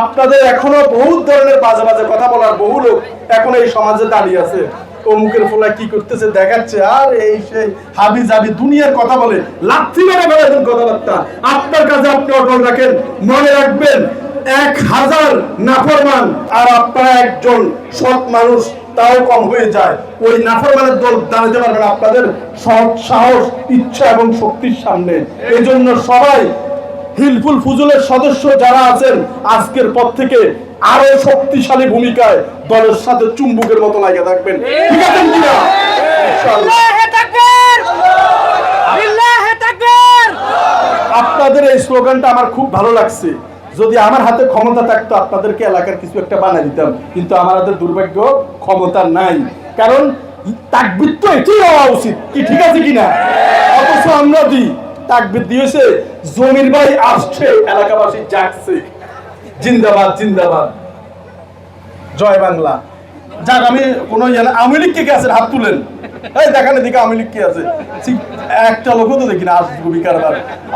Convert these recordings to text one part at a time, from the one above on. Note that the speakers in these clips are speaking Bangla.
আপনাদের এখনও বহুত ধরনের বাজে বাজে কথা বলার বহু লোক এখন এই সমাজে দাঁড়িয়ে আছে। অমুকের ফোলা কি করতেছে দেখাচ্ছে, আর এই সেই হাবি জাবি দুনিয়ার কথা বলে লাথি মেরে বেড়ে একজন কথাবার্তা। আপনার কাছে আপনি অটল রাখেন, মনে রাখবেন, এক হাজার নাফরমান আর আপনারা একজন সৎ মানুষ, তাও কম হয়ে যায়। ওই নাফরমানের দল দাঁড়াতে পারবে না আপনাদের সৎ সাহস, ইচ্ছা এবং শক্তির সামনে। এই জন্য সবাই হিলফুল ফুজুলের সদস্য যারা আছেন আজকের পর থেকে আরও শক্তিশালী ভূমিকায় দলের সাথে চুম্বুকের মতো লাগে থাকবেন। ঠিক কিনা আপনাদের এই স্লোগানটা আমার খুব ভালো লাগছে। যদি আমার হাতে ক্ষমতা থাকতো আপনাদেরকে এলাকার কিছু একটা বানিয়ে দিতাম। কিন্তু আমার হাতে দুর্ভাগ্য ক্ষমতা নাই। কারণ তাকবির তো এটাই হওয়া উচিত। কি ঠিক আছে কিনা? অথচ আমরা দিই। তাকবির দিয়েছে জমির ভাই আসছে, এলাকাবাসী জিন্দাবাদ জিন্দাবাদ। জয় বাংলা। যাক, আমি ইয়ে লীগ কে আছেন হাত তুলেন। এই দেখান কে আছে। একটা লোকও তো দেখি না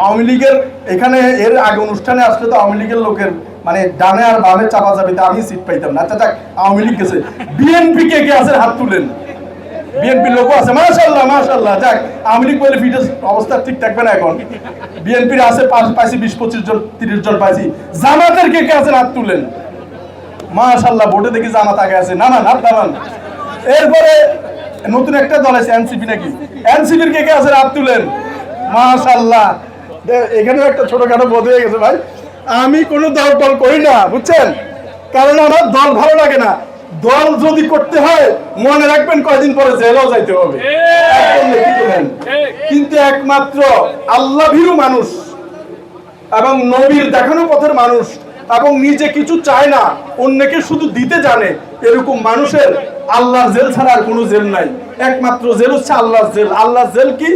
আওয়ামী লীগের এখানে এর আগে অনুষ্ঠানে আসলে তো আওয়ামী লীগের লোকের মানে ডানে আর বামে চাপা যাবে তা আমি সিট পাইতাম না। আচ্ছা যাক, আওয়ামী লীগ গেছে। বিএনপি কে কে আছে? হাত তুলেন। বিএনপির লোকও আছে। মাশাল্লাহ মাশাল্লাহ যাক, আওয়ামী লীগ বলে অবস্থা ঠিক থাকবে না এখন। বিএনপির আছে পাইছি বিশ, পঁচিশ জন, তিরিশ জন পাইছি। জামাতের কে কে আছেন হাত তুলেন মাশাল্লাহ ভোটে দেখি জামাত আগে আছে। নামান হাত নামান। এরপরে নতুন একটা দল আছে এনসিপি নাকি? এনসিপির কে কে আছে হাত তুলেন মাশাল্লাহ এখানেও একটা ছোটখাটো বোধ হয়ে গেছে ভাই। আমি কোনো দল টল করি না, বুঝছেন? কারণ আমার দল ভালো লাগে না। দল যদি করতে হয় মনে রাখবেন কয়দিন পরে জেলেও যাইতে হবে। কিন্তু একমাত্র আল্লাহ ভীরু মানুষ এবং নবীর দেখানো পথের মানুষ এবং নিজে কিছু চায় না অন্যকে শুধু দিতে জানে এরকম মানুষের আল্লাহর জেল ছাড়া আর কোনো জেল নাই। একমাত্র জেল হচ্ছে আল্লাহর জেল। আল্লাহর জেল কি?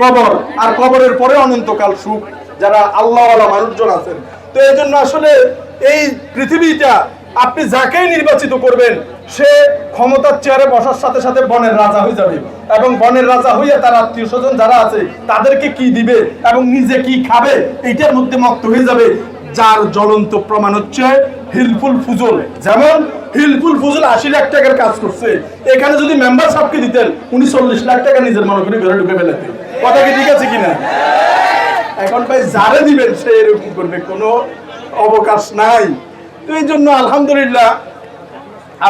কবর। আর কবরের পরে অনন্তকাল সুখ যারা আল্লাহওয়ালা মানুষজন আছেন। তো এই জন্য আসলে এই পৃথিবীটা আপনি যাকেই নির্বাচিত করবেন, সে ক্ষমতার চেয়ারে বসার সাথে সাথে বনের রাজা হয়ে যাবে। এবং বনের রাজা হইয়া তার আত্মীয় স্বজন যারা আছে, তাদেরকে কি দিবে এবং নিজে কি খাবে, এইটার মধ্যে মক্ত হয়ে যাবে। যার জ্বলন্ত প্রমাণ হচ্ছে হিলফুল ফুজুল। যেমন হিলফুল ফুজুল আশি লাখ টাকার কাজ করছে। এখানে যদি মেম্বার সাহেবকে দিতেন, উনি চল্লিশ লাখ টাকা নিজের মনে করে ঘরে ঢুকে ফেলাতেন কথা কি ঠিক আছে কিনা? এখন ভাই, যারে দিবেন, সে এরকম করবে, কোনো অবকাশ নাই। তো এই জন্য আলহামদুলিল্লাহ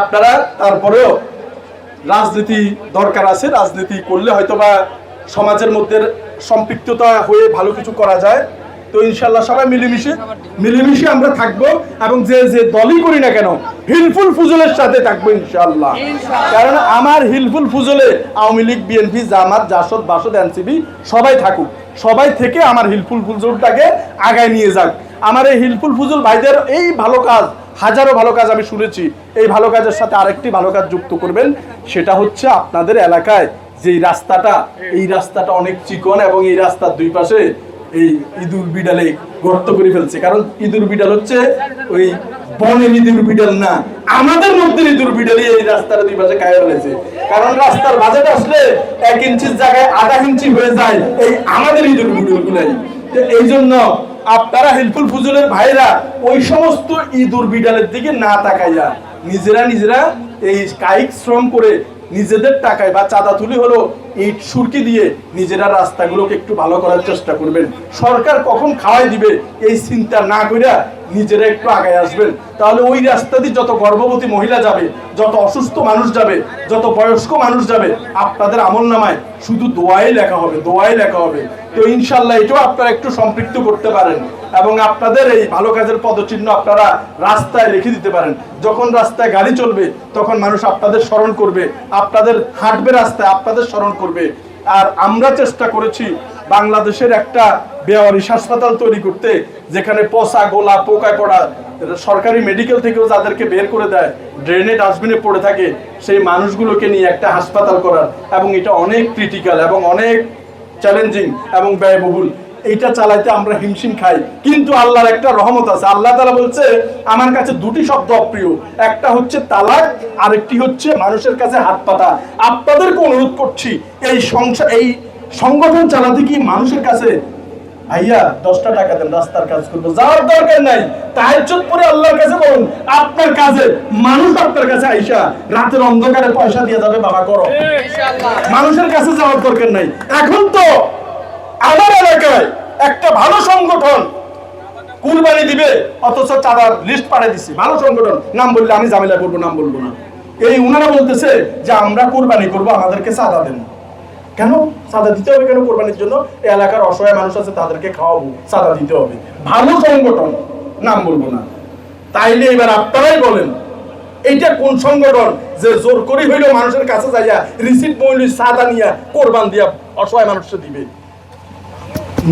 আপনারা তারপরেও রাজনীতি দরকার আছে রাজনীতি করলে হয়তো বা সমাজের মধ্যে সম্পৃক্ততা হয়ে ভালো কিছু করা যায়। তো ইনশাল্লাহ সবাই মিলেমিশে মিলেমিশে আমরা থাকব এবং যে যে দলই করি না কেন হিলফুল ফুজলের সাথে থাকব ইনশাল্লাহ কারণ আমার Hilful Fuzul Awami League BNP Jamaat Jasad Basad NCB সবাই থাকুক। সবাই থেকে আমার হিলফুল ফুজলটাকে আগায় নিয়ে যাক। আমার এই হিলফুল ফুজুল ভাইদের এই ভালো কাজ, হাজারো ভালো কাজ আমি শুনেছি। এই ভালো কাজের সাথে আরেকটি ভালো কাজ যুক্ত করবেন, সেটা হচ্ছে আপনাদের এলাকায় যে রাস্তাটা, এই রাস্তাটা অনেক চিকন এবং এই রাস্তার দুই পাশে এই ইঁদুর বিড়ালে গর্ত করে ফেলছে। কারণ ইঁদুর বিড়াল হচ্ছে ওই বনের ইঁদুর বিড়াল না, আমাদের মধ্যে ইঁদুর বিড়ালই এই রাস্তার দুই পাশে কায়ে ফেলেছে কারণ রাস্তার বাজেট আসলে এক ইঞ্চির জায়গায় আধা ইঞ্চি হয়ে যায় এই আমাদের ইঁদুর বিড়াল গুলাই তো এই জন্য আপনারা হেল্পফুল ফুজুলের ভাইরা, ওই সমস্ত ইঁদুর বিড়ালের দিকে না তাকাইয়া নিজেরা নিজেরা এই কায়িক শ্রম করে নিজেদের টাকায় বা চাঁদা তুলি হলো ইট সুরকি দিয়ে নিজেরা রাস্তাগুলোকে একটু ভালো করার চেষ্টা করবেন। সরকার কখন খাওয়াই দিবে এই চিন্তা না কইরা নিজেরা একটু আগায় আসবেন। তাহলে ওই রাস্তা দিয়ে যত গর্ভবতী মহিলা যাবে, যত অসুস্থ মানুষ যাবে, যত বয়স্ক মানুষ যাবে, আপনাদের আমল নামায় শুধু দোয়াই লেখা হবে, দোয়াই লেখা হবে। তো ইনশাল্লাহ এটাও আপনারা একটু সম্পৃক্ত করতে পারেন এবং আপনাদের এই ভালো কাজের পদচিহ্ন আপনারা রাস্তায় লিখে দিতে পারেন। যখন রাস্তায় গাড়ি চলবে, তখন মানুষ আপনাদের স্মরণ করবে, আপনাদের হাঁটবে রাস্তায়, আপনাদের স্মরণ করবে। আর আমরা চেষ্টা করেছি বাংলাদেশের একটা বেওয়ারিশ হাসপাতাল তৈরি করতে, যেখানে পচা গোলা, পোকা পড়া সরকারি মেডিকেল থেকেও যাদেরকে বের করে দেয় ড্রেনে ডাস্টবিনে পড়ে থাকে, সেই মানুষগুলোকে নিয়ে একটা হাসপাতাল করার। এবং এটা অনেক ক্রিটিক্যাল এবং অনেক চ্যালেঞ্জিং এবং ব্যয়বহুল। এইটা চালাইতে আমরা হিমশিম খাই। কিন্তু আল্লাহর একটা রহমত আছে। আল্লাহ তালা বলছে, আমার কাছে দুটি শব্দ অপ্রিয়। একটা হচ্ছে তালাক, আরেকটি হচ্ছে মানুষের কাছে হাত পাতা। আপনাদেরকে অনুরোধ করছি, এই সংসার এই সংগঠন চালাতে কি মানুষের কাছে ভাইয়া দশটা টাকা দেন রাস্তার কাজ করব। যাওয়ার দরকার নাই। তাহাজ্জুদ পরে আল্লাহর কাছে বলুন আপনার কাজে মানুষ আপনার কাছে আইসা রাতের অন্ধকারে পয়সা দিয়ে যাবে বাবা করো। মানুষের কাছে যাওয়ার দরকার নাই। এখন তো আমার এলাকায় একটা ভালো সংগঠন কুরবানি দিবে অথচ চাঁদার লিস্ট পাঠিয়ে দিছি। ভালো সংগঠন নাম বললে আমি ঝামেলা করব নাম বলব না। এই উনারা বলতেছে যে আমরা কোরবানি করব আমাদেরকে চাঁদা দেন। কেন? চাঁদা দিতে হবে কেন কোরবানির জন্য? এলাকার অসহায় মানুষ আছে, তাদেরকে খাওয়াবো চাঁদা দিতে হবে। ভালো সংগঠন, নাম বলব না। তাইলে এবার আপনারাই বলেন, এইটা কোন সংগঠন? যে জোর করি হইল মানুষের কাছে যাইয়া রিসিট মইলি চাঁদা নিয়া কোরবান দিয়া অসহায় মানুষকে দিবে।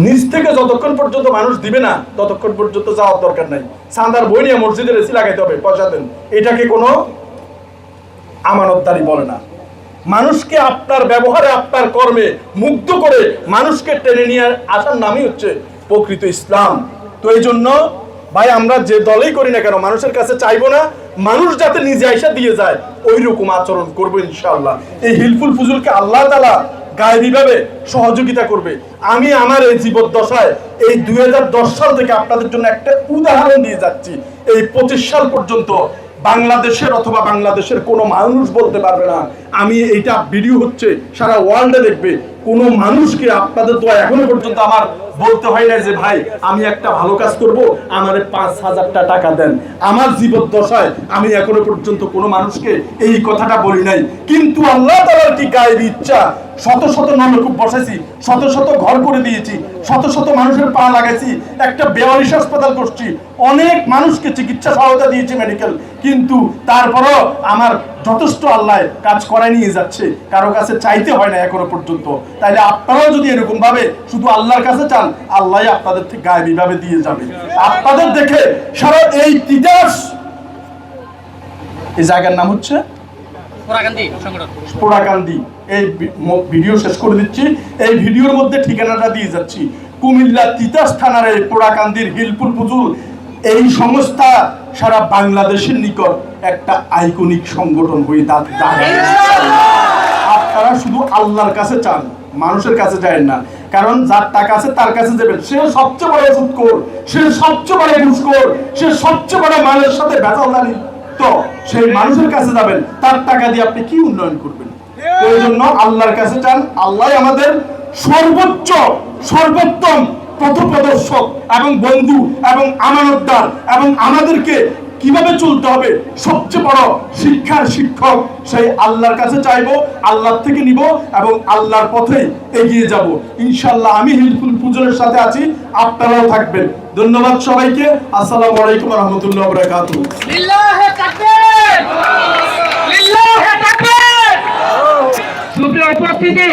নিচ থেকে যতক্ষণ পর্যন্ত মানুষ দিবে না, ততক্ষণ পর্যন্ত যাওয়ার দরকার নাই। চাঁদার বই নিয়ে মসজিদের এসি লাগাইতে হবে, পয়সা দেন। এটাকে কোনো আমানতদারি বলে না। মানুষকে আপনার ব্যবহারে, আপনার কর্মে মুগ্ধ করে মানুষকে টেনে নিয়ে আসার নামই হচ্ছে প্রকৃত ইসলাম। তো এই জন্য ভাই, আমরা যে দলেই করি না কেন, মানুষের কাছে চাইব না, মানুষ যাতে নিজে আইসা দিয়ে যায় ওই রকম আচরণ করব ইনশাআল্লাহ। এই হিলফুল ফুজুলকে আল্লাহ তালা গায়েবীভাবে সহযোগিতা করবে। আমি আমার এই জীবদ্দশায়, এই দুই হাজার দশ সাল থেকে আপনাদের জন্য একটা উদাহরণ দিয়ে যাচ্ছি। এই পঁচিশ সাল পর্যন্ত বাংলাদেশের অথবা বাংলাদেশের কোনো মানুষ বলতে পারবে না আমি এইটা ভিডিও হচ্ছে, সারা ওয়ার্ল্ডে দেখবে। কোনো মানুষকে আপনাদের তো এখনও পর্যন্ত আমার বলতে হয় না যে, ভাই, আমি একটা ভালো কাজ করব, আমারে পাঁচ হাজারটা টাকা দেন। আমার জীবদ্দশায় আমি এখনও পর্যন্ত কোনো মানুষকে এই কথাটা বলি নাই। কিন্তু আল্লাহ তালার কি গায়ের ইচ্ছা? শত শত নলকূপ বসাইছি শত শত ঘর করে দিয়েছি, শত শত মানুষের পা লাগাইছি, একটা বেওয়ারিশ হাসপাতাল করছি, অনেক মানুষকে চিকিৎসা সহায়তা দিয়েছি মেডিকেল কিন্তু তারপরও আমার যথেষ্ট আল্লাহ কাজ করায় নিয়ে যাচ্ছে কারও কাছে চাইতে হয় না এখনও পর্যন্ত। তাইলে আপনারাও যদি এরকম ভাবে শুধু আল্লাহর কাছে চান আল্লাহ আপনাদের থেকে গায়েবী ভাবে দিয়ে যাবে। আপনাদের দেখে সারা এই তিতাস এই জায়গার নাম হচ্ছে? পোড়াকান্দি এই ভিডিও শেষ করে দিচ্ছি। এই ভিডিওর মধ্যে ঠিকানাটা দিয়ে যাচ্ছি। কুমিল্লা তিতাস থানার এই পোড়াকান্দির হিলপুর পুজুল এই সংস্থা সারা বাংলাদেশের নিকট একটা আইকনিক সংগঠন হয়ে দাঁড়ায় আপনারা শুধু আল্লাহর কাছে চান মানুষের কাছে যায় না। কারণ যার টাকা আছে তার কাছে যাবেন। সে সবচেয়ে বড় সুৎকর সে সবচেয়ে বড় ঘুষখোর সে সবচেয়ে বড় মালের সাথে বেজালদারি তো সেই মানুষের কাছে যাবেন। তার টাকা দিয়ে আপনি কি উন্নয়ন করবেন? এই জন্য আল্লাহর কাছে চান আল্লাহ আমাদের সর্বোচ্চ সর্বোত্তম পথপ্রদর্শক এবং বন্ধু এবং আমানতদার এবং আমাদেরকে কীভাবে চলতে হবে? সবচেয়ে বড় শিক্ষার শিক্ষক সেই আল্লাহর কাছে চাইব আল্লাহর থেকে নিব এবং আল্লাহর পথে এগিয়ে যাব। ইনশাল্লাহ আমি হিলফুল পুজোর সাথে আছি আপনারাও থাকবেন। ধন্যবাদ সবাইকে। আসসালামু আলাইকুম রহমতুল্লাহ সুপ্রিয় উপস্থিতি